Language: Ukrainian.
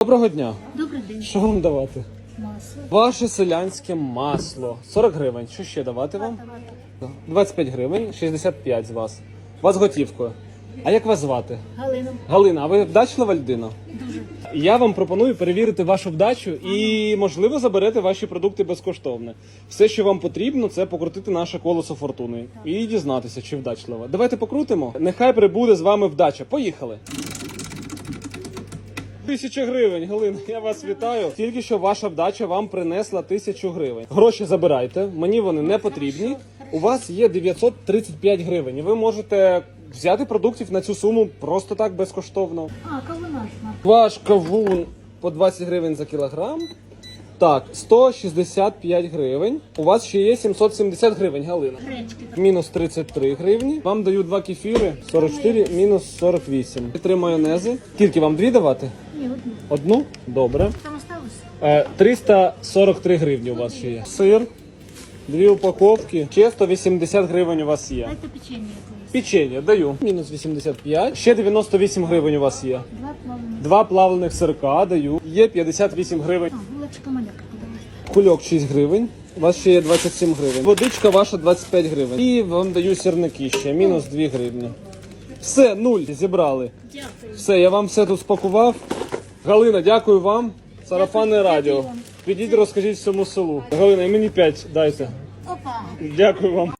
Доброго дня. Добрий день. Що вам давати? Масло. Ваше селянське масло. 40 гривень. Що ще давати вам? 25 гривень, 65 з вас. Вас готівкою. А як вас звати? Галина. Галина, а ви вдачлива людина? Дуже. Я вам пропоную перевірити вашу вдачу і, можливо, заберете ваші продукти безкоштовно. Все, що вам потрібно, це покрутити наше колесо фортуни і дізнатися, чи вдачлива. Давайте покрутимо. Нехай прибуде з вами вдача. Поїхали. Тисяча гривень, Галина, я вас вітаю. Тільки що ваша вдача вам принесла тисячу гривень. Гроші забирайте, мені вони не потрібні. У вас є 935 гривень. І ви можете взяти продуктів на цю суму просто так безкоштовно. А, кавунаш. Ваш кавун по 20 гривень за кілограм. Так, 165 гривень. У вас ще є 770 гривень, Галина. Гречки. Мінус 33 гривні. Вам даю два кефіри, 44, мінус 48. Три майонези. Скільки вам дві давати? Одну. Добре. Там осталось? Е, 343 гривні у вас ще є. Сир, дві упаковки. Ще 180 гривень у вас є. Дайте печенье якоїсь. Печення даю. Мінус 85. Ще 98 гривень у вас є. Два плавлених. Два плавлених сирка даю. Є 58 гривень. А, булочка маляка. Кульок 6 гривень. У вас ще є 27 гривень. Водичка ваша 25 гривень. І вам даю сірники ще. Мінус 2 гривні. Все, нуль зібрали. Дякую. Все, я вам все тут спакував. Галина, дякую вам. Сарафанне радіо. Підіть, розкажіть всьому селу. Галина, і мені 5 дайте. Опа. Дякую вам.